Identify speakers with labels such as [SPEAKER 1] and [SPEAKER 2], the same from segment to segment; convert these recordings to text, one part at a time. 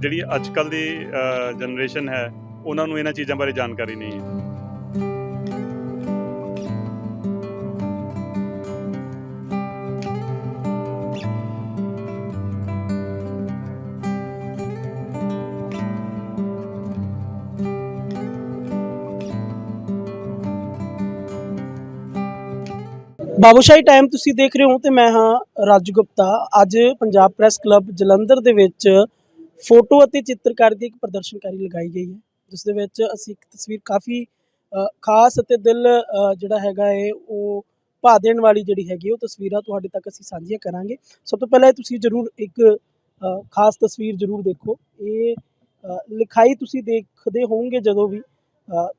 [SPEAKER 1] ਜਿਹੜੀ ਅੱਜ ਕੱਲ ਦੀ ਜਨਰੇਸ਼ਨ ਹੈ, ਉਹਨਾਂ ਨੂੰ ਇਹਨਾਂ ਚੀਜ਼ਾਂ ਬਾਰੇ ਜਾਣਕਾਰੀ ਨਹੀਂ ਹੈ।
[SPEAKER 2] ਬਾਬੂਸ਼ਾਹੀ ਟਾਈਮ ਤੁਸੀਂ ਦੇਖ ਰਹੇ ਹੋ ਤੇ ਮੈਂ ਹਾਂ ਰਾਜੂ ਗੁਪਤਾ। ਅੱਜ ਪੰਜਾਬ ਪ੍ਰੈਸ ਕਲੱਬ ਜਲੰਧਰ ਦੇ ਵਿੱਚ ਫੋਟੋ ਅਤੇ ਚਿੱਤਰਕਾਰੀ ਦੀ ਇੱਕ ਪ੍ਰਦਰਸ਼ਨਕਾਰੀ ਲਗਾਈ ਗਈ ਹੈ, ਜਿਸ ਦੇ ਵਿੱਚ ਅਸੀਂ ਇੱਕ ਤਸਵੀਰ ਕਾਫੀ ਖਾਸ ਅਤੇ ਦਿਲ ਜਿਹੜਾ ਹੈਗਾ ਹੈ ਉਹ ਭਾ ਦੇਣ ਵਾਲੀ ਜਿਹੜੀ ਹੈਗੀ ਉਹ ਤਸਵੀਰਾਂ ਤੁਹਾਡੇ ਤੱਕ ਅਸੀਂ ਸਾਂਝੀਆਂ ਕਰਾਂਗੇ। ਸਭ ਤੋਂ ਪਹਿਲਾਂ ਇਹ ਤੁਸੀਂ ਜ਼ਰੂਰ ਇੱਕ ਖਾਸ ਤਸਵੀਰ ਜ਼ਰੂਰ ਦੇਖੋ। ਇਹ ਲਿਖਾਈ ਤੁਸੀਂ ਦੇਖਦੇ ਹੋਵੋਗੇ ਜਦੋਂ ਵੀ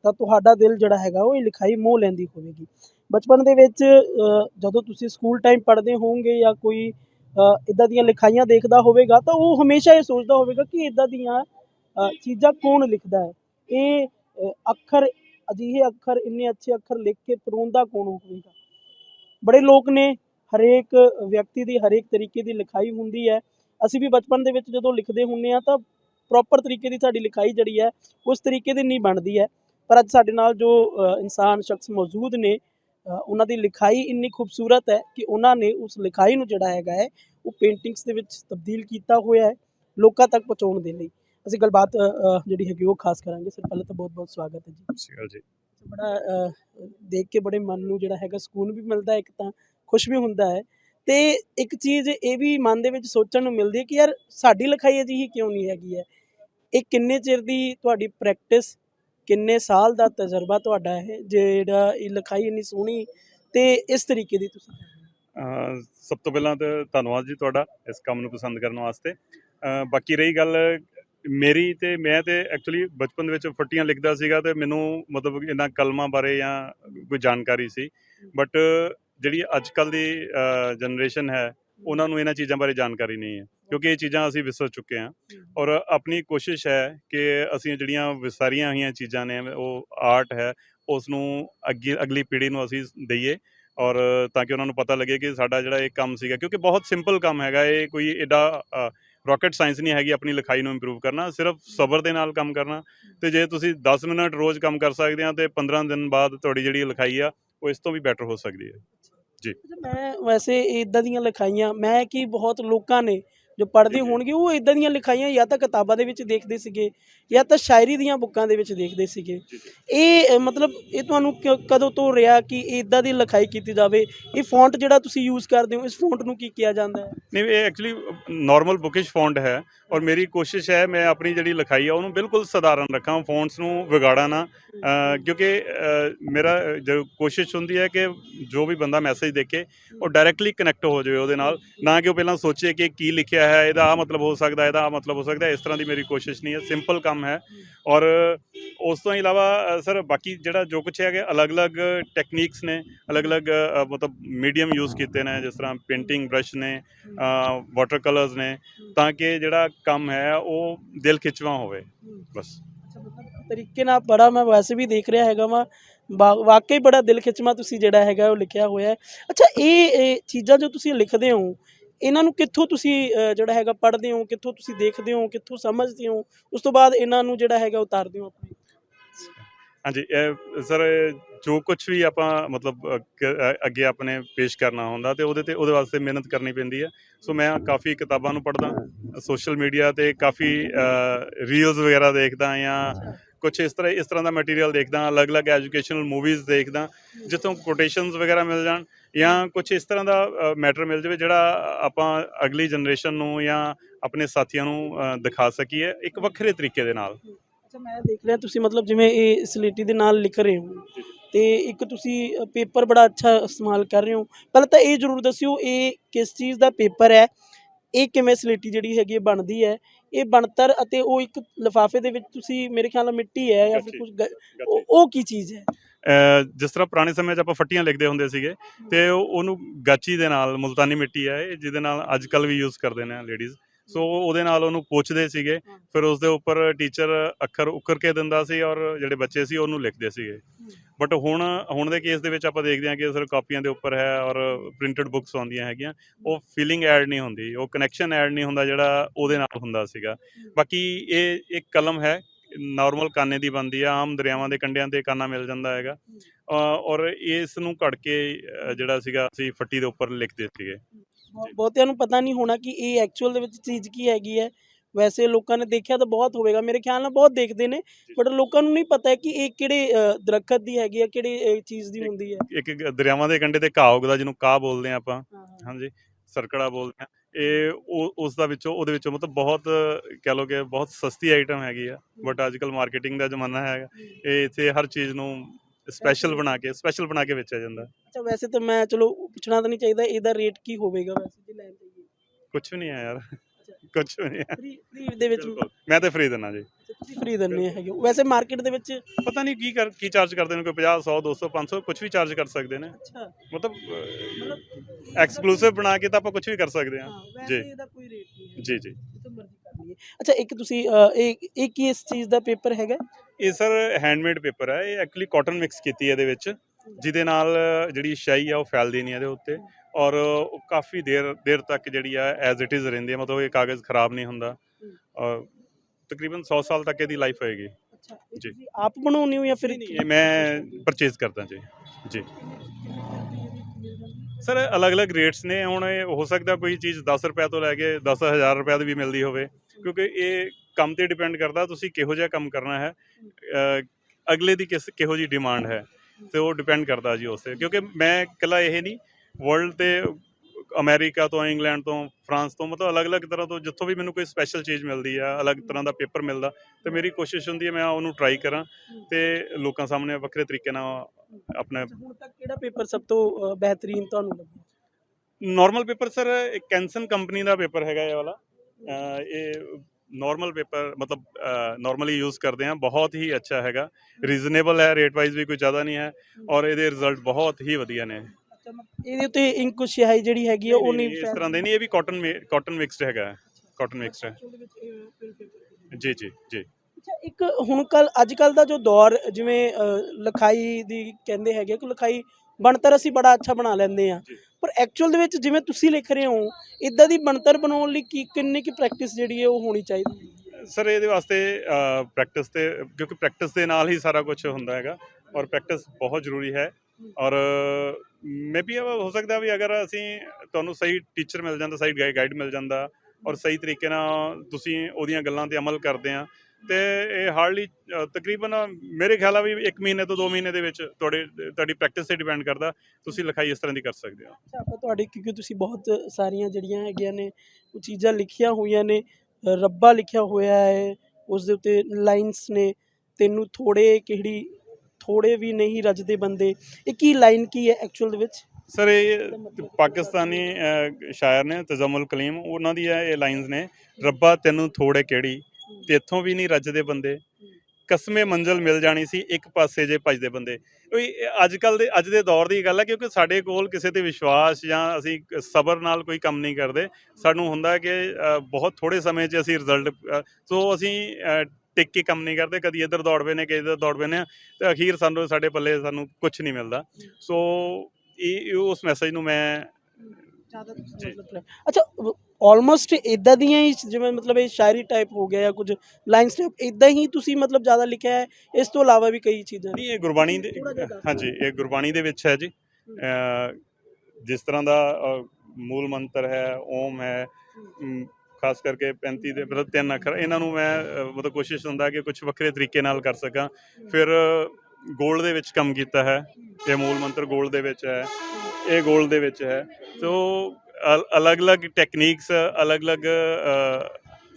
[SPEAKER 2] ਤਾਂ ਤੁਹਾਡਾ ਦਿਲ ਜਿਹੜਾ ਹੈਗਾ ਉਹ ਇਹ ਲਿਖਾਈ ਮੋਹ ਲੈਂਦੀ ਹੋਵੇਗੀ। ਬਚਪਨ ਦੇ ਵਿੱਚ ਜਦੋਂ ਤੁਸੀਂ ਸਕੂਲ ਟਾਈਮ ਪੜ੍ਹਦੇ ਹੋਵੋਗੇ ਜਾਂ ਕੋਈ ਇਦਾਂ ਦੀਆਂ ਲਿਖਾਈਆਂ ਦੇਖਦਾ ਹੋਵੇਗਾ ਤਾਂ ਉਹ ਹਮੇਸ਼ਾ ਇਹ ਸੋਚਦਾ ਹੋਵੇਗਾ ਕਿ ਇਦਾਂ ਦੀਆਂ ਚੀਜ਼ਾਂ ਕੌਣ ਲਿਖਦਾ ਹੈ? ਇਹ ਅੱਖਰ, ਅਜਿਹੇ ਅੱਖਰ, ਇੰਨੇ ਅੱਛੇ ਅੱਖਰ ਲਿਖ ਕੇ ਪਰੋਂਦਾ ਕੌਣ ਹੋਵੇਗਾ? ਬੜੇ ਲੋਕ ਨੇ, ਹਰੇਕ ਵਿਅਕਤੀ ਦੀ ਹਰੇਕ ਤਰੀਕੇ ਦੀ ਲਿਖਾਈ ਹੁੰਦੀ ਹੈ। ਅਸੀਂ ਵੀ ਬਚਪਨ ਦੇ ਵਿੱਚ ਜਦੋਂ ਲਿਖਦੇ ਹੁੰਨੇ ਆ ਤਾਂ ਪ੍ਰੋਪਰ ਤਰੀਕੇ ਦੀ ਸਾਡੀ ਲਿਖਾਈ ਜਿਹੜੀ ਹੈ, ਉਸ ਤਰੀਕੇ ਦੀ ਨਹੀਂ ਬਣਦੀ ਹੈ। ਪਰ ਅੱਜ ਸਾਡੇ ਨਾਲ ਜੋ ਇਨਸਾਨ, ਸ਼ਖਸ ਮੌਜੂਦ ਨੇ ਉਹਨਾਂ ਦੀ ਲਿਖਾਈ ਇੰਨੀ ਖੂਬਸੂਰਤ ਹੈ ਕਿ ਉਹਨਾਂ ਨੇ ਉਸ ਲਿਖਾਈ ਨੂੰ ਜਿਹੜਾ ਹੈਗਾ ਹੈ ਉਹ ਪੇਂਟਿੰਗਸ ਦੇ ਵਿੱਚ ਤਬਦੀਲ ਕੀਤਾ ਹੋਇਆ ਹੈ ਲੋਕਾਂ ਤੱਕ ਪਹੁੰਚਾਉਣ ਦੇ ਲਈ। ਅਸੀਂ ਗੱਲਬਾਤ ਜਿਹੜੀ ਹੈਗੀ ਉਹ ਖਾਸ ਕਰਾਂਗੇ। ਸਰ ਪਹਿਲਾਂ ਤਾਂ ਬਹੁਤ ਬਹੁਤ ਸਵਾਗਤ ਹੈ ਜੀ।
[SPEAKER 1] ਸਤਿ ਸ਼੍ਰੀ ਅਕਾਲ ਜੀ।
[SPEAKER 2] ਬੜਾ ਦੇਖ ਕੇ ਬੜੇ ਮਨ ਨੂੰ ਜਿਹੜਾ ਹੈਗਾ ਸਕੂਨ ਵੀ ਮਿਲਦਾ ਹੈ ਇੱਕ ਤਾਂ ਖੁਸ਼ ਵੀ ਹੁੰਦਾ ਹੈ। ਤੇ ਇੱਕ ਚੀਜ਼ ਇਹ ਵੀ ਮਨ ਦੇ ਵਿੱਚ ਸੋਚਣ ਨੂੰ ਮਿਲਦੀ ਹੈ ਕਿ ਯਾਰ ਸਾਡੀ ਲਿਖਾਈ ਅਜਿਹੀ ਕਿਉਂ ਨਹੀਂ ਹੈਗੀ ਹੈ? ਇਹ ਕਿੰਨੇ ਚਿਰ ਦੀ ਤੁਹਾਡੀ ਪ੍ਰੈਕਟਿਸ ਕਿੰਨੇ ਸਾਲ ਦਾ ਤਜਰਬਾ ਤੁਹਾਡਾ ਹੈ ਜਿਹੜਾ ਇਹ ਲਿਖਾਈ ਇੰਨੀ ਸੋਹਣੀ ਤੇ ਇਸ ਤਰੀਕੇ ਦੀ ਤੁਸੀਂ
[SPEAKER 1] ਅਹ ਸਭ ਤੋਂ ਪਹਿਲਾਂ ਤਾਂ ਧੰਨਵਾਦ ਜੀ ਤੁਹਾਡਾ ਇਸ ਕੰਮ ਨੂੰ ਪਸੰਦ ਕਰਨ ਵਾਸਤੇ। ਅਹ ਬਾਕੀ ਰਹੀ ਗੱਲ ਮੇਰੀ ਤੇ ਮੈਂ ਤੇ ਐਕਚੁਅਲੀ ਬਚਪਨ ਦੇ ਵਿੱਚ ਫੱਟੀਆਂ ਲਿਖਦਾ ਸੀਗਾ ਤੇ ਮੈਨੂੰ ਮਤਲਬ ਇਹਨਾਂ ਕਲਮਾਂ ਬਾਰੇ ਜਾਂ ਕੋਈ ਜਾਣਕਾਰੀ ਸੀ। ਬਟ ਜਿਹੜੀ ਅੱਜ ਕੱਲ ਦੀ ਜਨਰੇਸ਼ਨ ਹੈ ਉਹਨਾਂ ਨੂੰ ਇਹਨਾਂ ਚੀਜ਼ਾਂ ਬਾਰੇ ਜਾਣਕਾਰੀ ਨਹੀਂ ਹੈ ਕਿਉਂਕਿ ਇਹ ਚੀਜ਼ਾਂ ਅਸੀਂ ਵਿਸਰ ਚੁੱਕੇ ਹਾਂ। ਔਰ ਆਪਣੀ ਕੋਸ਼ਿਸ਼ ਹੈ ਕਿ ਅਸੀਂ ਜਿਹੜੀਆਂ ਵਿਸਾਰੀਆਂ ਹੋਈਆਂ ਚੀਜ਼ਾਂ ਨੇ ਉਹ ਆਰਟ ਹੈ ਉਸ ਨੂੰ ਅੱਗੇ ਅਗਲੀ ਪੀੜ੍ਹੀ ਨੂੰ ਅਸੀਂ ਦਈਏ ਔਰ ਤਾਂ ਕਿ ਉਹਨਾਂ ਨੂੰ ਪਤਾ ਲੱਗੇ ਕਿ ਸਾਡਾ ਜਿਹੜਾ ਇਹ ਕੰਮ ਸੀਗਾ ਕਿਉਂਕਿ ਬਹੁਤ ਸਿੰਪਲ ਕੰਮ ਹੈਗਾ ਇਹ ਕੋਈ ਐਡਾ ਰਾਕਟ ਸਾਇੰਸ ਨਹੀਂ ਹੈਗੀ ਆਪਣੀ ਲਿਖਾਈ ਨੂੰ ਇੰਪਰੂਵ ਕਰਨਾ ਸਿਰਫ ਸਬਰ ਦੇ ਨਾਲ ਕੰਮ ਕਰਨਾ। ਤੇ ਜੇ ਤੁਸੀਂ 10 ਮਿੰਟ ਰੋਜ਼ ਕੰਮ ਕਰ ਸਕਦੇ ਆ ਤੇ 15 ਦਿਨ ਬਾਅਦ ਤੁਹਾਡੀ ਜਿਹੜੀ ਲਿਖਾਈ ਆ ਉਹ ਇਸ ਤੋਂ ਵੀ ਬੈਟਰ ਹੋ ਸਕਦੀ ਹੈ।
[SPEAKER 2] ਮੈਂ ਵੈਸੇ ਇਦਾਂ ਦੀਆਂ ਲਿਖਾਈਆਂ ਮੈਂ ਕੀ ਬਹੁਤ ਲੋਕਾਂ ਨੇ ਜੋ ਪੜ੍ਹਦੇ। ਹੋਣਗੇ ਉਹ ਇਦਾਂ ਦੀਆਂ ਲਿਖਾਈਆਂ ਜਾਂ ਤਾਂ ਕਿਤਾਬਾਂ ਦੇ ਵਿੱਚ ਦੇਖਦੇ ਸੀਗੇ ਜਾਂ ਤਾਂ ਸ਼ਾਇਰੀ ਦੀਆਂ ਬੁੱਕਾਂ ਦੇ ਵਿੱਚ ਦੇਖਦੇ ਸੀਗੇ। ਇਹ ਅ, ਮਤਲਬ ਇਹ ਤੁਹਾਨੂੰ ਕਿਉਂ- ਕਦੋਂ ਤੋਂ ਰਿਹਾ ਕਿ ਇਦਾਂ ਦੀ ਲਿਖਾਈ ਕੀਤੀ ਜਾਵੇ? ਇਹ ਫੌਂਟ ਜਿਹੜਾ ਤੁਸੀਂ ਯੂਜ਼ ਕਰਦੇ ਹੋ ਇਸ ਫੌਂਟ ਨੂੰ ਕੀ ਕਿਹਾ ਜਾਂਦਾ ਹੈ?
[SPEAKER 1] ਨਹੀਂ ਇਹ ਐਕਚੁਅਲੀ ਨਾਰਮਲ ਬੁਕਿਸ਼ ਫੌਂਟ ਹੈ ਔਰ ਮੇਰੀ ਕੋਸ਼ਿਸ਼ ਹੈ ਮੈਂ ਆਪਣੀ ਜਿਹੜੀ ਲਿਖਾਈ ਆ ਉਹਨੂੰ ਬਿਲਕੁਲ ਸਧਾਰਨ ਰੱਖਾਂ ਫੌਂਟਸ ਨੂੰ ਵਿਗਾੜਾਂ ਨਾ। ਅਹ ਕਿਉਂਕਿ ਅਹ ਮੇਰਾ ਜੋ ਕੋਸ਼ਿਸ਼ ਹੁੰਦੀ ਹੈ ਕਿ ਜੋ ਵੀ ਬੰਦਾ ਮੈਸੇਜ ਦੇਖੇ ਉਹ ਡਾਇਰੈਕਟਲੀ ਕਨੈਕਟ ਹੋ ਜਾਵੇ ਉਹਦੇ ਨਾਲ। ਨਾ ਕਿ ਉਹ ਪਹਿਲਾਂ ਸੋਚੇ ਕਿ ਕੀ ਲਿਖਿਆ ਹੈ ਇਹਦਾ ਆ ਮਤਲਬ ਹੋ ਸਕਦਾ ਇਹਦਾ ਆ ਮਤਲਬ ਹੋ ਸਕਦਾ ਇਸ ਤਰ੍ਹਾਂ ਦੀ ਮੇਰੀ ਕੋਸ਼ਿਸ਼ ਨਹੀਂ ਹੈ ਸਿੰਪਲ ਕੰਮ ਹੈ। ਔਰ ਉਸ ਤੋਂ ਇਲਾਵਾ ਸਰ ਬਾਕੀ ਜਿਹੜਾ ਜੋ ਕੁਛ ਹੈਗਾ ਅਲੱਗ-ਅਲੱਗ ਟੈਕਨੀਕਸ ਨੇ ਅਲੱਗ-ਅਲੱਗ ਮਤਲਬ ਮੀਡੀਅਮ ਯੂਜ਼ ਕੀਤੇ ਨੇ ਜਿਸ ਤਰ੍ਹਾਂ ਪੇਂਟਿੰਗ ਬ੍ਰਸ਼ ਨੇ ਵਾਟਰ ਕਲਰਸ ਨੇ ਤਾਂ ਕਿ ਜਿਹੜਾ ਕੰਮ ਹੈ ਉਹ ਦਿਲ ਖਿੱਚਵਾਂ ਹੋਵੇ ਬਸ।
[SPEAKER 2] ਅੱਛਾ, ਤਰੀਕੇ ਨਾਲ ਬੜਾ ਮੈਂ ਵੈਸੇ ਵੀ ਦੇਖ ਰਿਹਾ ਹੈਗਾ ਵਾ ਵਾ- ਵਾਕਈ ਬੜਾ ਦਿਲ ਖਿੱਚਵਾਂ ਤੁਸੀਂ ਜਿਹੜਾ ਹੈਗਾ ਉਹ ਲਿਖਿਆ ਹੋਇਆ ਹੈ। ਅੱਛਾ ਇਹ ਇਹ ਚੀਜ਼ਾਂ ਜੋ ਤੁਸੀਂ ਲਿਖਦੇ ਹੋ ਇਹਨਾਂ ਨੂੰ ਕਿੱਥੋਂ ਤੁਸੀਂ ਜਿਹੜਾ ਹੈਗਾ ਪੜ੍ਹਦੇ ਹੋ, ਕਿੱਥੋਂ ਤੁਸੀਂ ਦੇਖਦੇ ਹੋ, ਕਿੱਥੋਂ ਸਮਝਦੇ ਹੋ, ਉਸ ਤੋਂ ਬਾਅਦ ਇਹਨਾਂ ਨੂੰ ਜਿਹੜਾ ਹੈਗਾ ਉਤਾਰਦੇ ਹੋ ਆਪਣੇ।
[SPEAKER 1] ਹਾਂਜੀ ਸਰ, ਜੋ ਕੁਝ ਵੀ ਆਪਾਂ ਮਤਲਬ ਅੱਗੇ ਆਪਣੇ ਪੇਸ਼ ਕਰਨਾ ਹੁੰਦਾ ਤੇ ਉਹਦੇ ਤੇ, ਉਹਦੇ ਵਾਸਤੇ ਮਿਹਨਤ ਕਰਨੀ ਪੈਂਦੀ ਹੈ। ਸੋ ਮੈਂ ਕਾਫੀ ਕਿਤਾਬਾਂ ਨੂੰ ਪੜ੍ਹਦਾ, ਸੋਸ਼ਲ ਮੀਡੀਆ ਤੇ ਕਾਫੀ ਰੀਲਸ ਵਗੈਰਾ ਦੇਖਦਾ ਜਾਂ ਕੁਝ ਇਸ ਤਰ੍ਹਾਂ ਇਸ ਤਰ੍ਹਾਂ ਦਾ ਮਟੀਰੀਅਲ ਦੇਖਦਾ ਅਲੱਗ-ਅਲੱਗ ਐਜੂਕੇਸ਼ਨਲ ਮੂਵੀਜ਼ ਦੇਖਦਾ ਜਿੱਥੋਂ ਕੋਟੇਸ਼ਨਸ ਵਗੈਰਾ ਮਿਲ ਜਾਣ ਜਾਂ ਕੁਝ ਇਸ ਤਰ੍ਹਾਂ ਦਾ ਮੈਟਰ ਮਿਲ ਜਾਵੇ ਜਿਹੜਾ ਆਪਾਂ ਅਗਲੀ ਜਨਰੇਸ਼ਨ ਨੂੰ ਜਾਂ ਆਪਣੇ ਸਾਥੀਆਂ ਨੂੰ ਦਿਖਾ ਸਕੀਏ ਇੱਕ ਵੱਖਰੇ ਤਰੀਕੇ ਦੇ ਨਾਲ।
[SPEAKER 2] ਅੱਛਾ ਮੈਂ ਦੇਖ ਰਿਹਾ ਤੁਸੀਂ ਮਤਲਬ ਜਿਵੇਂ ਇਹ ਸਲੇਟੀ ਦੇ ਨਾਲ ਲਿਖ ਰਹੇ ਹੋ ਤੇ ਇੱਕ ਤੁਸੀਂ ਪੇਪਰ ਬੜਾ ਅੱਛਾ ਇਸਤੇਮਾਲ ਕਰ ਰਹੇ ਹੋ। ਪਹਿਲਾਂ ਤਾਂ ਇਹ ਜ਼ਰੂਰ ਦੱਸਿਓ ਇਹ ਕਿਸ ਚੀਜ਼ ਦਾ ਪੇਪਰ ਹੈ ਇਹ ਕਿਵੇਂ ਸਲੇਟੀ ਜਿਹੜੀ ਹੈਗੀ ਬਣਦੀ ਹੈ ਇਹ ਬਣਤਰ ਅਤੇ ਉਹ ਇੱਕ ਲਿਫਾਫੇ ਦੇ ਵਿੱਚ ਤੁਸੀਂ ਮੇਰੇ ਖਿਆਲ ਨਾਲ ਮਿੱਟੀ ਹੈ ਜਾਂ ਫਿਰ ਕੁਝ ਉਹ ਕੀ ਚੀਜ਼ ਹੈ?
[SPEAKER 1] ਜਿਸ ਤਰ੍ਹਾਂ ਪੁਰਾਣੇ ਸਮੇਂ 'ਚ ਆਪਾਂ ਫੱਟੀਆਂ ਲਿਖਦੇ ਹੁੰਦੇ ਸੀਗੇ ਤੇ ਉਹ- ਉਹਨੂੰ ਗਾਚੀ ਦੇ ਨਾਲ ਮੁਲਤਾਨੀ ਮਿੱਟੀ ਹੈ ਇਹ ਜਿਹਦੇ ਨਾਲ ਅੱਜ ਕੱਲ ਵੀ ਯੂਜ਼ ਕਰਦੇ ਨੇ ਲੇਡੀਜ਼ ਸੋ ਉਹਦੇ ਨਾਲ ਉਹਨੂੰ ਪੁੱਛਦੇ ਸੀਗੇ। ਫਿਰ ਉਸ ਦੇ ਉੱਪਰ ਟੀਚਰ ਅੱਖਰ ਉਕਰ ਕੇ ਦਿੰਦਾ ਸੀ ਔਰ ਜਿਹੜੇ ਬੱਚੇ ਸੀ ਉਹਨੂੰ ਲਿਖਦੇ ਸੀਗੇ। ਬਟ ਹੁਣ ਹੁਣ ਦੇ ਕੇਸ ਦੇ ਵਿੱਚ ਆਪਾਂ ਦੇਖਦੇ ਹਾਂ ਕਿ ਸਿਰਫ ਕਾਪੀਆਂ ਦੇ ਉੱਪਰ ਹੈ ਔਰ ਪ੍ਰਿੰਟਡ ਬੁੱਕਸ ਆਉਂਦੀਆਂ ਹੈਗੀਆਂ। ਉਹ ਫੀਲਿੰਗ ਐਡ ਨਹੀਂ ਹੁੰਦੀ ਉਹ ਕਨੈਕਸ਼ਨ ਐਡ ਨਹੀਂ ਹੁੰਦਾ ਜਿਹੜਾ ਉਹਦੇ ਨਾਲ ਹੁੰਦਾ ਸੀਗਾ। ਬਾਕੀ ਇਹ ਇੱਕ ਕਲਮ ਹੈ ਨਾਰਮਲ ਕਾਨੇ ਦੀ ਬਣਦੀ ਆ ਆਮ ਦਰਿਆਵਾਂ ਦੇ ਕੰਢਿਆਂ ਤੇ ਕਾਨਾ ਮਿਲ ਜਾਂਦਾ ਹੈਗਾ। ਔਰ ਇਸ ਨੂੰ ਘੜ ਕੇ ਜਿਹੜਾ ਸੀਗਾ ਅਸੀਂ ਫੱਟੀ ਦੇ ਉੱਪਰ ਲਿਖਦੇ ਸੀਗੇ।
[SPEAKER 2] ਬਹੁ- ਬਹੁਤਿਆਂ ਨੂੰ ਪਤਾ ਨਹੀਂ ਹੋਣਾ ਕਿ ਇਹ ਐਕਚੁਅਲ ਦੇ ਵਿੱਚ ਚੀਜ਼ ਕੀ ਹੈਗੀ ਹੈ। ਵੈਸੇ ਲੋਕਾਂ ਨੇ ਦੇਖਿਆ ਤਾਂ ਬਹੁਤ ਹੋਵੇਗਾ ਮੇਰੇ ਖਿਆਲ ਨਾਲ ਬਹੁਤ ਦੇਖਦੇ ਨੇ ਬਟ ਲੋਕਾਂ ਨੂੰ ਨਹੀਂ ਪਤਾ ਹੈ ਕਿ ਇਹ ਕਿਹੜੇ ਦਰਖਤ ਦੀ ਹੈਗੀ ਹੈ ਕਿਹੜੇ ਚੀਜ਼ ਦੀ ਹੁੰਦੀ ਹੈ।
[SPEAKER 1] ਇੱਕ ਦਰਿਆਵਾਂ ਦੇ ਕੰਢੇ ਤੇ ਘਾਹ ਉੱਗਦਾ ਜਿਹਨੂੰ ਕਾਹ ਬੋਲਦੇ ਆ ਆਪਾਂ ਹਾਂਜੀ ਸਰਕੜਾ ਬੋਲਦੇ ਆ। ਇਹ ਉਸ ਦਾ ਵਿੱਚੋਂ ਉਹਦੇ ਵਿੱਚੋਂ ਮਤਲਬ ਬਹੁਤ ਕਹਿ ਲਓ ਕਿ ਬਹੁਤ ਸਸਤੀ ਆਈਟਮ ਹੈਗੀ ਆ ਬਟ ਅੱਜ ਕੱਲ ਮਾਰਕੀਟਿੰਗ ਦਾ ਜ਼ਮਾਨਾ ਹੈਗਾ ਇਹ ਇੱਥੇ ਹਰ ਚੀਜ਼ ਨੂੰ ਸਪੈਸ਼ਲ ਬਣਾ ਕੇ ਸਪੈਸ਼ਲ ਬਣਾ ਕੇ ਵੇਚਿਆ ਜਾਂਦਾ।
[SPEAKER 2] ਅੱਛਾ ਵੈਸੇ ਤਾਂ ਮੈਂ ਚਲੋ ਪੁੱਛਣਾ ਤਾਂ ਨਹੀਂ ਚਾਹੀਦਾ ਇਹਦਾ ਰੇਟ ਕੀ ਹੋਵੇਗਾ ਵੈਸੇ ਜੇ ਲੈਣ ਚਾਹੀਏ
[SPEAKER 1] ਕੁਝ ਵੀ ਨਹੀਂ ਆ ਯਾਰ। ਕੁਝ ਵੀ ਨਹੀਂ। ਆ
[SPEAKER 2] ਫ੍ਰੀ ਫ੍ਰੀ ਦੇ ਵਿੱਚ
[SPEAKER 1] ਬਿਲਕੁਲ। ਮੈਂ ਤੇ ਫ੍ਰੀ ਦਿੰਦਾ ਜੀ।
[SPEAKER 2] ਤੁਸੀਂ ਫ੍ਰੀ ਦਿੰਦੇ ਹੈਗੇ ਹੋ। ਵੈਸੇ ਮਾਰਕੀਟ ਦੇ ਵਿੱਚ
[SPEAKER 1] ਪਤਾ ਨਹੀਂ ਕੀ ਕਰ ਕੀ ਚਾਰਜ ਕਰਦੇ ਨੇ ਕੋਈ 50 100 200 500 ਕੁਝ ਵੀ ਚਾਰਜ ਕਰ ਸਕਦੇ ਨੇ।
[SPEAKER 2] ਅੱਛਾ।
[SPEAKER 1] ਮਤਲਬ
[SPEAKER 2] ਮਤਲਬ
[SPEAKER 1] ਐਕਸਕਲੂਸਿਵ ਬਣਾ ਕੇ ਤਾਂ ਆਪਾਂ ਕੁਝ ਵੀ ਕਰ ਸਕਦੇ ਹਾਂ।
[SPEAKER 2] ਹਾਂ ਵੈਸੇ
[SPEAKER 1] ਜੀ।
[SPEAKER 2] ਇਹਦਾ ਕੋਈ ਰੇਟ ਨਹੀਂ ਹੈ
[SPEAKER 1] ਜੀ ਜੀ।
[SPEAKER 2] ਜਿੱਥੇ ਮਰਜ਼ੀ ਕਰ ਲਈਏ। ਅੱਛਾ ਇੱਕ ਤੁਸੀਂ ਅ, ਇਹ ਇਹ ਕੀ ਇਸ ਚੀਜ਼ ਦਾ ਪੇਪਰ ਹੈਗਾ?
[SPEAKER 1] ਇਹ ਸਰ ਹੈਂਡਮੇਡ ਪੇਪਰ ਹੈ। ਇਹ ਐਕਚੁਅਲੀ ਕਾਟਨ ਮਿਕਸ ਕੀਤੀ ਹੈ ਇਹਦੇ ਵਿੱਚ। ਜਿਹਦੇ ਨਾਲ ਜਿਹੜੀ ਸ਼ਾਈ ਆ ਉਹ ਫੈਲਦੀ ਨਹੀਂ ਇਹਦੇ ਉੱਤੇ। ਔਰ ਉਹ ਕਾਫੀ ਦੇਰ ਦੇਰ ਤੱਕ ਜਿਹੜੀ ਆ ਐਜ਼ ਇਟ ਇਜ਼ ਰਹਿੰਦੀ ਹੈ ਮਤਲਬ ਇਹ ਕਾਗਜ਼ ਖਰਾਬ ਨਹੀਂ ਹੁੰਦਾ। ਔਰ ਤਕਰੀਬਨ 100 ਸਾਲ ਤੱਕ ਇਹਦੀ ਲਾਈਫ ਹੋਏਗੀ।
[SPEAKER 2] ਅੱਛਾ
[SPEAKER 1] ਜੀ।
[SPEAKER 2] ਆਪ ਬਣਾਉਂਦੇ ਹੋ ਜਾਂ ਫਿਰ
[SPEAKER 1] ਇਹ ਮੈਂ ਪਰਚੇਜ਼ ਕਰਦਾ ਜੀ। ਜੀ। ਸਰ ਅਲੱਗ-ਅਲੱਗ ਰੇਟਸ ਨੇ। ਹੁਣ ਇਹ ਹੋ ਸਕਦਾ ਕੋਈ ਚੀਜ਼ 10 ਰੁਪਏ ਤੋਂ ਲੈ ਕੇ 10000 ਰੁਪਏ ਦੀ ਵੀ ਮਿਲਦੀ ਹੋਵੇ। ਕਿਉਂਕਿ ਇਹ ਕੰਮ ਤੇ ਡਿਪੈਂਡ ਕਰਦਾ ਤੁਸੀਂ ਕਿਹੋ ਜਿਹਾ ਕੰਮ ਕਰਨਾ ਹੈ। ਅਗਲੇ ਦੀ ਕਿਸ ਕਿਹੋ ਜੀ ਡਿਮਾਂਡ ਹੈ। ਤੇ ਉਹ ਡਿਪੈਂਡ ਕਰਦਾ ਜੀ ਉਸ। ਤੇ ਕਿਉਂਕਿ ਮੈਂ ਇਕੱਲਾ ਇਹ ਨਹੀਂ ਵਰਲਡ ਤੇ ਅਮਰੀਕਾ ਤੋਂ ਇੰਗਲੈਂਡ ਤੋਂ ਫਰਾਂਸ ਤੋਂ ਮਤਲਬ ਅਲੱਗ-ਅਲੱਗ ਤਰ੍ਹਾਂ ਤੋਂ ਜਿੱਥੋਂ ਵੀ ਮੈਨੂੰ ਕੋਈ ਸਪੈਸ਼ਲ ਚੀਜ਼ ਮਿਲਦੀ ਆ ਅਲੱਗ ਤਰ੍ਹਾਂ ਦਾ ਪੇਪਰ ਮਿਲਦਾ ਤੇ ਮੇਰੀ ਕੋਸ਼ਿਸ਼ ਹੁੰਦੀ ਹੈ ਮੈਂ ਉਹਨੂੰ ਟਰਾਈ ਕਰਾਂ ਤੇ ਲੋਕਾਂ ਸਾਹਮਣੇ ਵੱਖਰੇ ਤਰੀਕੇ ਨਾਲ ਆਪਣਾ
[SPEAKER 2] ਹੁਣ ਤੱਕ ਕਿਹੜਾ ਪੇਪਰ ਸਭ ਤੋਂ ਬਿਹਤਰੀਨ ਤੁਹਾਨੂੰ ਲੱਗਿਆ?
[SPEAKER 1] Normal paper sir Canson company ਦਾ ਪੇਪਰ ਹੈਗਾ ਇਹ ਵਾਲਾ। ਇਹ ਨਾਰਮਲ ਪੇਪਰ ਮਤਲਬ ਨਾਰਮਲੀ ਯੂਜ਼ ਕਰਦੇ ਆ ਬਹੁਤ ਹੀ ਅੱਛਾ ਹੈਗਾ। ਰੀਜ਼ਨੇਬਲ ਹੈ ਰੇਟ ਵਾਈਜ਼ ਵੀ ਕੋਈ ਜ਼ਿਆਦਾ ਨਹੀਂ ਹੈ ਔਰ ਇਹਦੇ ਰਿਜ਼ਲਟ ਬਹੁਤ ਹੀ ਵਧੀਆ ਨੇ।
[SPEAKER 2] ਇਹਦੇ ਉੱਤੇ ਇੰਕ ਸਿਆਹੀ ਜਿਹੜੀ ਹੈਗੀ ਆ ਉਹ ਨਹੀਂ
[SPEAKER 1] ਇਸ ਤਰ੍ਹਾਂ ਦੇ ਨਹੀਂ ਇਹ ਵੀ ਕਾਟਨ ਕਾਟਨ ਮਿਕਸਡ ਹੈਗਾ ਕਾਟਨ ਮਿਕਸਡ ਹੈ ਜੀ ਜੀ ਜੀ।
[SPEAKER 2] ਅੱਛਾ ਇੱਕ ਹੁਣ ਕੱਲ ਅੱਜ ਕੱਲ ਦਾ ਜੋ ਦੌਰ ਜਿਵੇਂ ਲਿਖਾਈ ਦੀ ਕਹਿੰਦੇ ਹੈਗੇ ਕਿ ਲਿਖਾਈ ਬਣਤਰ ਅਸੀਂ ਬੜਾ ਅੱਛਾ ਬਣਾ ਲੈਂਦੇ ਆ। ਪਰ ਐਕਚੁਅਲ ਦੇ ਵਿੱਚ ਜਿਵੇਂ ਤੁਸੀਂ ਲਿਖ ਰਹੇ ਹੋ ਇਦਾਂ ਦੀ ਬਣਤਰ ਬਣਾਉਣ ਲਈ ਕੀ ਕਿੰਨੀ ਕੀ ਪ੍ਰੈਕਟਿਸ ਜਿਹੜੀ ਹੈ ਉਹ ਹੋਣੀ ਚਾਹੀਦੀ
[SPEAKER 1] ਸਰ ਇਹਦੇ ਵਾਸਤੇ ਪ੍ਰੈਕਟਿਸ ਤੇ ਕਿਉਂਕਿ ਪ੍ਰੈਕਟਿਸ ਦੇ ਨਾਲ ਹੀ ਸਾਰਾ ਕੁਝ ਹੁੰਦਾ ਹੈਗਾ ਔਰ ਪ੍ਰੈਕਟਿਸ ਬਹੁਤ ਜ਼ਰੂਰੀ ਹੈ। ਔਰ ਮੇ ਵੀ ਹੋ ਸਕਦਾ ਵੀ ਅਗਰ ਅਸੀਂ ਤੁਹਾਨੂੰ ਸਹੀ ਟੀਚਰ ਮਿਲ ਜਾਂਦਾ ਸਹੀ ਗਾਈਡ ਮਿਲ ਜਾਂਦਾ ਔਰ ਸਹੀ ਤਰੀਕੇ ਨਾਲ ਤੁਸੀਂ ਉਹਦੀਆਂ ਗੱਲਾਂ ਤੇ ਅਮਲ ਕਰਦੇ ਆ ਤੇ ਇਹ ਹਾਰਡਲੀ ਤਕਰੀਬਨ ਮੇਰੇ ਖਿਆਲ ਆ ਵੀ 1 ਮਹੀਨੇ ਤੋਂ 2 ਮਹੀਨੇ ਦੇ ਵਿੱਚ ਤੁਹਾਡੇ ਤੁਹਾਡੀ ਪ੍ਰੈਕਟਿਸ ਤੇ ਡਿਪੈਂਡ ਕਰਦਾ ਤੁਸੀਂ ਲਿਖਾਈ ਇਸ ਤਰ੍ਹਾਂ ਦੀ ਕਰ ਸਕਦੇ ਹੋ
[SPEAKER 2] ਅੱਛਾ ਆਪਾਂ ਤੁਹਾਡੇ ਕਿਉਂਕਿ ਤੁਸੀਂ ਬਹੁਤ ਸਾਰੀਆਂ ਜਿਹੜੀਆਂ ਹੈਗੀਆਂ ਨੇ ਉਹ ਚੀਜ਼ਾਂ ਲਿਖੀਆਂ ਹੋਈਆਂ ਨੇ ਰੱਬਾ ਲਿਖਿਆ ਹੋਇਆ ਹੈ ਉਸ ਦੇ ਉੱਤੇ ਲਾਈਨਸ ਨੇ ਤੈਨੂੰ ਥੋੜੇ ਕਿਹੜੀ ਥੋੜੇ ਵੀ ਨਹੀਂ ਰੱਜਦੇ ਬੰਦੇ। ਇਹ ਕੀ ਲਾਈਨ ਕੀ ਹੈ ਐਕਚੁਅਲ ਦੇ ਵਿੱਚ?
[SPEAKER 1] ਸਰ, ਇਹ ਪਾਕਿਸਤਾਨੀ ਸ਼ਾਇਰ ਨੇ ਤਜ਼ਮੁਲ ਕਲੀਮ, ਉਹਨਾਂ ਦੀ ਇਹ ਲਾਈਨਸ ਨੇ, ਰੱਬਾ ਤੈਨੂੰ ਥੋੜੇ ਕਿਹੜੀ, ਤੇ ਇੱਥੋਂ ਵੀ ਨਹੀਂ ਰੱਜਦੇ ਬੰਦੇ। ਕਸਮੇ ਮੰਜ਼ਲ ਮਿਲ ਜਾਣੀ ਸੀ, ਇੱਕ ਪਾਸੇ ਜੇ ਭਜਦੇ ਬੰਦੇ। ਉਹ ਅੱਜ ਕੱਲ ਦੇ, ਅੱਜ ਦੇ ਦੌਰ ਦੀ ਗੱਲ ਹੈ, ਕਿਉਂਕਿ ਸਾਡੇ ਕੋਲ ਕਿਸੇ ਤੇ ਵਿਸ਼ਵਾਸ ਜਾਂ ਅਸੀਂ ਸਬਰ ਨਾਲ ਕੋਈ ਕੰਮ ਨਹੀਂ ਕਰਦੇ। ਸਾਨੂੰ ਹੁੰਦਾ ਕਿ ਬਹੁਤ ਥੋੜੇ ਸਮੇਂ 'ਚ ਅਸੀਂ ਰਿਜ਼ਲਟ ਸੋ ਅਸੀਂ ਟਿਕ ਕੇ ਕੰਮ ਨਹੀਂ ਕਰਦੇ ਕਦੀ ਇੱਧਰ ਦੌੜ ਪਏ ਨੇ ਕਦੀ ਇੱਧਰ ਦੌੜ ਪਏ ਨੇ ਤੇ ਅਖੀਰ ਸਾਨੂੰ ਸਾਡੇ ਪੱਲੇ ਸਾਨੂੰ ਕੁਝ ਨਹੀਂ ਮਿਲਦਾ। ਸੋ ਇਹ ਉਸ ਮੈਸੇਜ ਨੂੰ ਮੈਂ
[SPEAKER 2] ਅੱਛਾ ਆਲਮੋਸਟ ਇਦਾਂ ਦੀਆਂ ਹੀ ਜਿਵੇਂ ਮਤਲਬ ਇਹ ਸ਼ਾਇਰੀ ਟਾਈਪ ਹੋ ਗਿਆ ਜਾਂ ਕੁਝ ਲਾਈਨਸ ਟਾਈਪ ਇਦਾਂ ਹੀ ਤੁਸੀਂ ਮਤਲਬ ਜ਼ਿਆਦਾ ਲਿਖਿਆ ਹੈ ਇਸ ਤੋਂ ਇਲਾਵਾ ਵੀ ਕਈ ਚੀਜ਼ਾਂ
[SPEAKER 1] ਨਹੀਂ ਇਹ ਗੁਰਬਾਣੀ ਦੇ ਹਾਂਜੀ ਇਹ ਗੁਰਬਾਣੀ ਦੇ ਵਿੱਚ ਹੈ ਜੀ। ਜਿਸ ਤਰ੍ਹਾਂ ਦਾ ਮੂਲ ਮੰਤਰ ਹੈ ਓਮ ਹੈ ਖਾਸ ਕਰਕੇ 35 ਦੇ ਮਤਲਬ ਤਿੰਨ ਅੱਖਰ, ਇਹਨਾਂ ਨੂੰ ਮੈਂ ਮਤਲਬ ਕੋਸ਼ਿਸ਼ ਹੁੰਦਾ ਕਿ ਕੁਝ ਵੱਖਰੇ ਤਰੀਕੇ ਨਾਲ ਕਰ ਸਕਾਂ। ਫਿਰ ਗੋਲਡ ਦੇ ਵਿੱਚ ਕੰਮ ਕੀਤਾ ਹੈ, ਇਹ ਮੂਲ ਮੰਤਰ ਗੋਲਡ ਦੇ ਵਿੱਚ ਹੈ, ਇਹ ਗੋਲਡ ਦੇ ਵਿੱਚ ਹੈ। ਸੋ, ਅਲ- ਅਲੱਗ-ਅਲੱਗ ਟੈਕਨੀਕਸ ਅਲੱਗ-ਅਲੱਗ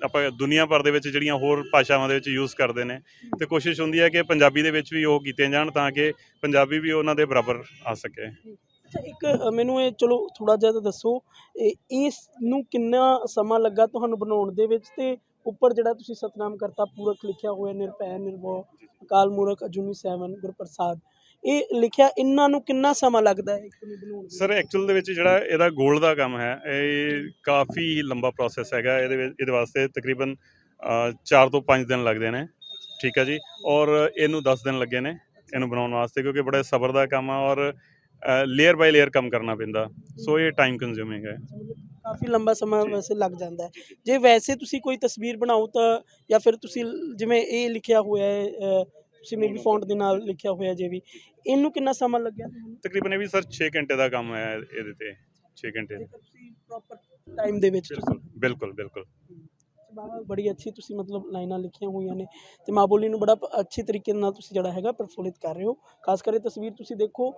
[SPEAKER 1] ਆਪਾਂ ਦੁਨੀਆ ਭਰ ਦੇ ਵਿੱਚ ਜਿਹੜੀਆਂ ਹੋਰ ਭਾਸ਼ਾਵਾਂ ਦੇ ਵਿੱਚ ਯੂਜ਼ ਕਰਦੇ ਨੇ, ਤੇ ਕੋਸ਼ਿਸ਼ ਹੁੰਦੀ ਹੈ ਕਿ ਪੰਜਾਬੀ ਦੇ ਵਿੱਚ ਵੀ ਉਹ ਕੀਤੇ ਜਾਣ ਤਾਂ ਕਿ ਪੰਜਾਬੀ ਵੀ ਉਹਨਾਂ ਦੇ ਬਰਾਬਰ ਆ ਸਕੇ।
[SPEAKER 2] ਇੱਕ ਮੈਨੂੰ ਇਹ ਚਲੋ ਥੋੜਾ ਜਿਹਾ ਤਾਂ ਦੱਸੋ ਇਹ- ਇਸ ਨੂੰ ਕਿੰਨਾ ਸਮਾਂ ਲੱਗਾ ਤੁਹਾਨੂੰ ਬਣਾਉਣ ਦੇ ਵਿੱਚ? ਤੇ ਉੱਪਰ ਜਿਹੜਾ ਤੁਸੀਂ ਸਤਨਾਮ ਕਰਤਾ ਪੂਰਕ ਲਿਖਿਆ ਹੋਇਆ ਨਿਰਭੈ ਨਿਰਭਉ ਅਕਾਲ ਮੂਰਖ ਅਜੂਨੀ ਸੈਵਨ ਗੁਰਪ੍ਰਸਾਦ ਇਹ ਲਿਖਿਆ ਇਹਨਾਂ ਨੂੰ ਕਿੰਨਾ ਸਮਾਂ ਲੱਗਦਾ ਹੈ ਇੱਕ ਨੂੰ ਬਣਾਉਣ ਦੇ
[SPEAKER 1] ਸਰ ਐਕਚੁਅਲ ਦੇ ਵਿੱਚ ਜਿਹੜਾ ਇਹਦਾ 골ਡ ਦਾ ਕੰਮ ਹੈ ਇਹ ਕਾਫੀ ਲੰਬਾ ਪ੍ਰੋਸੈਸ ਹੈਗਾ ਇਹਦੇ ਵਿੱਚ ਇਹਦੇ ਵਾਸਤੇ ਤਕਰੀਬਨ 4 ਤੋਂ 5 ਦਿਨ ਲੱਗਦੇ ਨੇ ਠੀਕ ਹੈ ਜੀ? ਔਰ ਇਹਨੂੰ 10 ਦਿਨ ਲੱਗੇ ਨੇ ਇਹਨੂੰ ਬਣਾਉਣ ਵਾਸਤੇ ਕਿਉਂਕਿ ਬੜਾ ਸਬਰ ਦਾ ਕੰਮ ਆ ਔਰ ਲੇਅਰ ਬਾਈ ਲੇਅਰ ਕੰਮ ਕਰਨਾ ਪੈਂਦਾ। ਸੋ ਇਹ ਟਾਈਮ ਕੰਜ਼ਿਊਮਿੰਗ ਹੈ।
[SPEAKER 2] ਕਾਫੀ ਲੰਬਾ ਸਮਾਂ ਵੈਸੇ ਲੱਗ ਜਾਂਦਾ ਹੈ। ਜੇ ਵੈਸੇ ਤੁਸੀਂ ਕੋਈ ਤਸਵੀਰ ਬਣਾਓ ਤਾਂ ਜਾਂ ਫਿਰ ਤੁਸੀਂ ਜਿਵੇਂ ਇਹ ਲਿਖਿਆ ਹੋਇਆ ਹੈ ਤੁਸੀਂ ਮੇਬੀ ਫੌਂਟ ਦੇ ਨਾਲ ਲਿਖਿਆ ਹੋਇਆ ਜੇ ਵੀ ਇਹਨੂੰ ਕਿੰਨਾ ਸਮਾਂ ਲੱਗਿਆ?
[SPEAKER 1] ਤਕਰੀਬਨ ਇਹ ਵੀ ਸਰ 6 ਘੰਟੇ ਦਾ ਕੰਮ ਹੈ ਇਹਦੇ ਤੇ 6 ਘੰਟੇ
[SPEAKER 2] ਤੁਸੀਂ ਪ੍ਰੋਪਰ ਟਾਈਮ ਦੇ ਵਿੱਚ
[SPEAKER 1] ਬਿਲਕੁਲ ਬਿਲਕੁਲ।
[SPEAKER 2] ਬੜੀ ਅੱਛੀ ਤੁਸੀਂ ਮਤਲਬ ਲਾਈਨਾਂ ਲਿਖੀਆਂ ਹੋਈਆਂ ਨੇ ਤੇ ਮਾਂ ਬੋਲੀ ਨੂੰ ਬੜਾ ਪ- ਤਰੀਕੇ ਨਾਲ ਤੁਸੀਂ ਜਿਹੜਾ ਹੈਗਾ ਪ੍ਰਫੁੱਲਿਤ ਕਰ ਰਹੇ ਹੋ। ਖਾਸ ਕਰ ਤਸਵੀਰ ਤੁਸੀਂ ਦੇਖੋ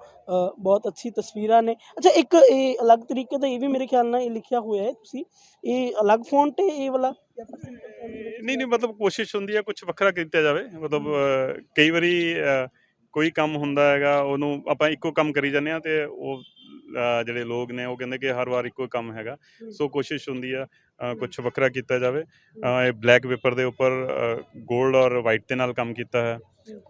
[SPEAKER 2] ਬਹੁਤ ਅੱਛੀ ਤਸਵੀਰਾਂ ਨੇ। ਅੱਛਾ, ਇੱਕ ਇਹ ਅਲੱਗ ਤਰੀਕੇ ਦਾ ਇਹ ਵੀ ਮੇਰੇ ਖਿਆਲ ਨਾਲ ਇਹ ਲਿਖਿਆ ਹੋਇਆ ਹੈ ਤੁਸੀਂ। ਇਹ ਅਲੱਗ ਫੌਂਟ ਹੈ ਇਹ ਵਾਲਾ?
[SPEAKER 1] ਨਹੀਂ ਨਹੀਂ, ਮਤਲਬ ਕੋਸ਼ਿਸ਼ ਹੁੰਦੀ ਹੈ ਕੁਝ ਵੱਖਰਾ ਕੀਤਾ ਜਾਵੇ। ਮਤਲਬ ਕਈ ਵਾਰੀ ਕੋਈ ਕੰਮ ਹੁੰਦਾ ਹੈਗਾ, ਉਹਨੂੰ ਆਪਾਂ ਇੱਕੋ ਕੰਮ ਕਰੀ ਜਾਂਦੇ ਆ ਤੇ ਉਹ ਜਿਹੜੇ ਲੋਕ ਨੇ ਉਹ ਕਹਿੰਦੇ ਕਿ ਹਰ ਵਾਰ ਇੱਕੋ ਕੰਮ ਹੈਗਾ। ਸੋ ਕੋਸ਼ਿਸ਼ ਹੁੰਦੀ ਆ ਕੁਝ ਵੱਖਰਾ ਕੀਤਾ ਜਾਵੇ। ਇਹ ਬਲੈਕ ਪੇਪਰ ਦੇ ਉੱਪਰ 골ਡ ਔਰ ਵਾਈਟ ਦੇ ਨਾਲ ਕੰਮ ਕੀਤਾ ਹੈ।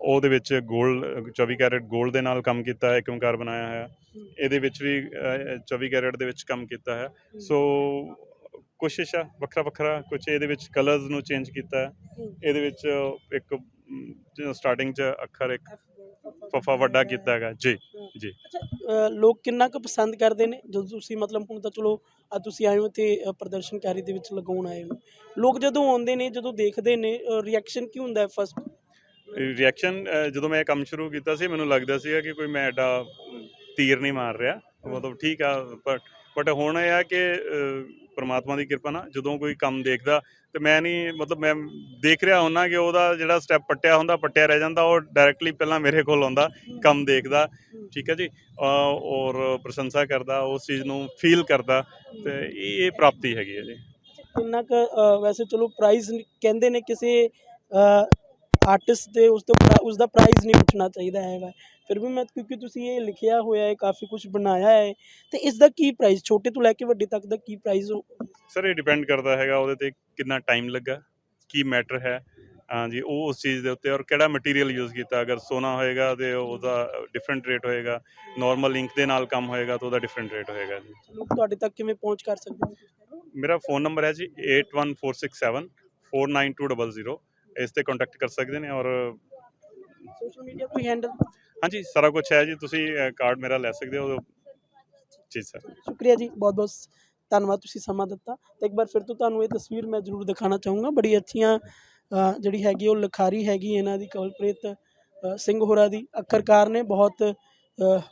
[SPEAKER 1] ਉਹਦੇ ਵਿੱਚ 골ਡ 24 ਕੈਰਟ 골ਡ ਦੇ ਨਾਲ ਕੰਮ ਕੀਤਾ ਹੈ ਓਮਕਾਰ ਬਣਾਇਆ ਹੈ। ਇਹਦੇ ਵਿੱਚ ਵੀ 24 ਕੈਰਟ ਦੇ ਵਿੱਚ ਕੰਮ ਕੀਤਾ ਹੈ। ਸੋ ਕੋਸ਼ਿਸ਼ ਆ ਵੱਖਰਾ ਵੱਖਰਾ ਕੁਝ ਇਹਦੇ ਵਿੱਚ ਕਲਰਸ ਨੂੰ ਚੇਂਜ ਕੀਤਾ ਹੈ। ਇਹਦੇ ਵਿੱਚ ਇੱਕ ਸਟਾਰਟਿੰਗ 'ਚ ਅੱਖਰ ਇੱਕ ਫਫਾ ਵੱਡਾ ਕੀਤਾ ਹੈਗਾ। ਜੀ ਜੀ।
[SPEAKER 2] ਲੋਕ ਕਿੰਨਾ ਕੁ ਪਸੰਦ ਕਰਦੇ ਨੇ? ਜਦੋਂ ਤੁਸੀਂ ਮਤਲਬ ਹੁਣ ਤਾਂ ਚਲੋ ਆ ਤੁਸੀਂ ਆਏ ਹੋ ਤੇ ਪ੍ਰਦਰਸ਼ਨਕਾਰੀ ਦੇ ਵਿੱਚ ਲਗਾਉਣ ਆਏ ਹੋ। ਲੋਕ ਜਦੋਂ ਆਉਂਦੇ ਨੇ ਜਦੋਂ ਦੇਖਦੇ ਨੇ ਰਿਐਕਸ਼ਨ ਕੀ ਹੁੰਦਾ ਹੈ ਫਸਟ
[SPEAKER 1] ਰਿਐਕਸ਼ਨ ਜਦੋਂ ਮੈਂ ਇਹ ਕੰਮ ਸ਼ੁਰੂ ਕੀਤਾ ਸੀ ਮੈਨੂੰ ਲੱਗਦਾ ਸੀਗਾ ਕਿ ਕੋਈ ਮੈਂ ਐਡਾ ਤੀਰ ਨਹੀਂ ਮਾਰ ਰਿਹਾ। ਮਤਲਬ ਠੀਕ ਆ ਬਟ ਬਟ ਹੁਣ ਇਹ ਆ ਕਿ ਪ੍ਰਮਾਤਮਾ ਦੀ ਕਿਰਪਾ ਨਾਲ ਜਦੋਂ ਕੋਈ ਕੰਮ ਦੇਖਦਾ ਤੇ ਮੈਂ ਨਹੀਂ, ਮਤਲਬ ਮੈਂ ਦੇਖ ਰਿਹਾ ਹੁੰਦਾ ਕਿ ਉਹਦਾ ਜਿਹੜਾ ਸਟੈਪ ਪੱਟਿਆ ਹੁੰਦਾ, ਪੱਟਿਆ ਰਹਿ ਜਾਂਦਾ, ਉਹ ਡਾਇਰੈਕਟਲੀ ਪਹਿਲਾਂ ਮੇਰੇ ਕੋਲ ਆਉਂਦਾ, ਕੰਮ ਦੇਖਦਾ, ਠੀਕ ਹੈ ਜੀ? ਔਰ ਪ੍ਰਸ਼ੰਸਾ ਕਰਦਾ, ਉਸ ਚੀਜ਼ ਨੂੰ ਫੀਲ ਕਰਦਾ ਤੇ ਇਹ ਪ੍ਰਾਪਤੀ ਹੈਗੀ ਹੈ ਜੀ।
[SPEAKER 2] ਕਿੰਨਾ ਕੁ ਵੈਸੇ ਚਲੋ ਪ੍ਰਾਈਜ਼ ਕਹਿੰਦੇ ਨੇ ਕਿਸੇ ਆਰਟਿਸਟ ਦੇ ਉਸ ਤੋਂ ਉਸ ਦਾ ਪ੍ਰਾਈਜ਼ ਨਹੀਂ ਉੱਠਣਾ ਚਾਹੀਦਾ ਹੈਗਾ। ਫਿਰ ਵੀ ਮੈਂ ਕਿਉਂਕਿ ਤੁਸੀਂ ਇਹ ਲਿਖਿਆ ਹੋਇਆ ਹੈ ਕਾਫੀ ਕੁਝ ਬਣਾਇਆ ਹੈ ਤੇ ਇਸ ਦਾ ਕੀ ਪ੍ਰਾਈਜ਼ ਛੋਟੇ ਤੋਂ ਲੈ ਕੇ ਵੱਡੇ ਤੱਕ ਦਾ ਕੀ ਪ੍ਰਾਈਜ਼
[SPEAKER 1] ਸਰ ਇਹ ਡਿਪੈਂਡ ਕਰਦਾ ਹੈਗਾ ਉਹਦੇ ਤੇ ਕਿੰਨਾ ਟਾਈਮ ਲੱਗਾ ਕੀ ਮੈਟਰ ਹੈ। ਹਾਂਜੀ ਉਹ ਉਸ ਚੀਜ਼ ਦੇ ਉੱਤੇ ਔਰ ਕਿਹੜਾ ਮਟੀਰੀਅਲ ਯੂਜ਼ ਕੀਤਾ? ਅਗਰ ਸੋਨਾ ਹੋਏਗਾ ਤੇ ਉਹਦਾ ਡਿਫਰੈਂਟ ਰੇਟ ਹੋਏਗਾ ਨਾਰਮਲ ਇੰਕ ਦੇ ਨਾਲ ਕੰਮ ਹੋਏਗਾ ਤਾਂ ਉਹਦਾ ਡਿਫਰੈਂਟ ਰੇਟ ਹੋਏਗਾ ਜੀ।
[SPEAKER 2] ਲੋਕ ਤੁਹਾਡੇ ਤੱਕ ਕਿਵੇਂ ਪਹੁੰਚ ਕਰ ਸਕਦੇ
[SPEAKER 1] ਮੇਰਾ ਫੋਨ ਨੰਬਰ ਹੈ ਜੀ 81467 49200 ਇਸ ਤੇ ਕੰਟੈਕਟ ਕਰ ਸਕਦੇ ਨੇ ਔਰ
[SPEAKER 2] ਸੋਸ਼ਲ ਮੀਡੀਆ ਕੋਈ ਹੈਂਡਲ
[SPEAKER 1] ਹਾਂਜੀ ਸਾਰਾ ਕੁਝ ਹੈ ਜੀ ਤੁਸੀਂ ਕਾਰਡ ਮੇਰਾ ਲੈ ਸਕਦੇ ਹੋ ਜੀ ਸਰ
[SPEAKER 2] ਸ਼ੁਕਰੀਆ ਜੀ ਬਹੁਤ ਬਹੁਤ ਧੰਨਵਾਦ ਤੁਸੀਂ ਸਮਾਂ ਦਿੱਤਾ। ਤੇ ਇੱਕ ਵਾਰ ਫਿਰ ਤੋਂ ਤੁਹਾਨੂੰ ਇਹ ਤਸਵੀਰ ਮੈਂ ਜ਼ਰੂਰ ਦਿਖਾਣਾ ਚਾਹੂੰਗਾ। ਬੜੀ ਅੱਛੀਆਂ ਜਿਹੜੀ ਹੈਗੀ ਉਹ ਲਿਖਾਰੀ ਹੈਗੀ ਇਹਨਾਂ ਦੀ ਕਵਲਪ੍ਰੀਤ ਸਿੰਘ ਹੋਰਾਂ ਦੀ। ਅੱਖਰਕਾਰ ਨੇ ਬਹੁਤ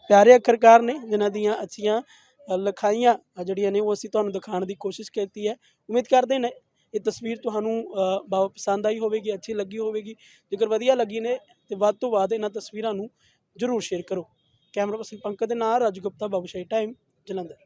[SPEAKER 2] ਪਿਆਰੇ ਅੱਖਰਕਾਰ ਨੇ ਜਿਨ੍ਹਾਂ ਦੀਆਂ ਅੱਛੀਆਂ ਲਿਖਾਈਆਂ ਜਿਹੜੀਆਂ ਨੇ ਉਹ ਅਸੀਂ ਤੁਹਾਨੂੰ ਦਿਖਾਉਣ ਦੀ ਕੋਸ਼ਿਸ਼ ਕੀਤੀ ਹੈ। ਉਮੀਦ ਕਰਦੇ ਨੇ ਇਹ ਤਸਵੀਰ ਤੁਹਾਨੂੰ ਅ, ਪਸੰਦ ਆਈ ਹੋਵੇਗੀ ਅੱਛੀ ਲੱਗੀ ਹੋਵੇਗੀ। ਜੇਕਰ ਵਧੀਆ ਲੱਗੀ ਨੇ ਤੇ ਵੱਧ ਤੋਂ ਵੱਧ ਇਹਨਾਂ ਤਸਵੀਰਾਂ ਨੂੰ ਜ਼ਰੂਰ ਸ਼ੇਅਰ ਕਰੋ। ਕੈਮਰਾ ਪਰਸਨ ਪੰਕਜ ਦੇ ਨਾਲ ਰਾਜੂ ਗੁਪਤਾ ਬਾਬੂਸ਼ਾਹੀ ਟਾਈਮ ਜਲੰਧਰ।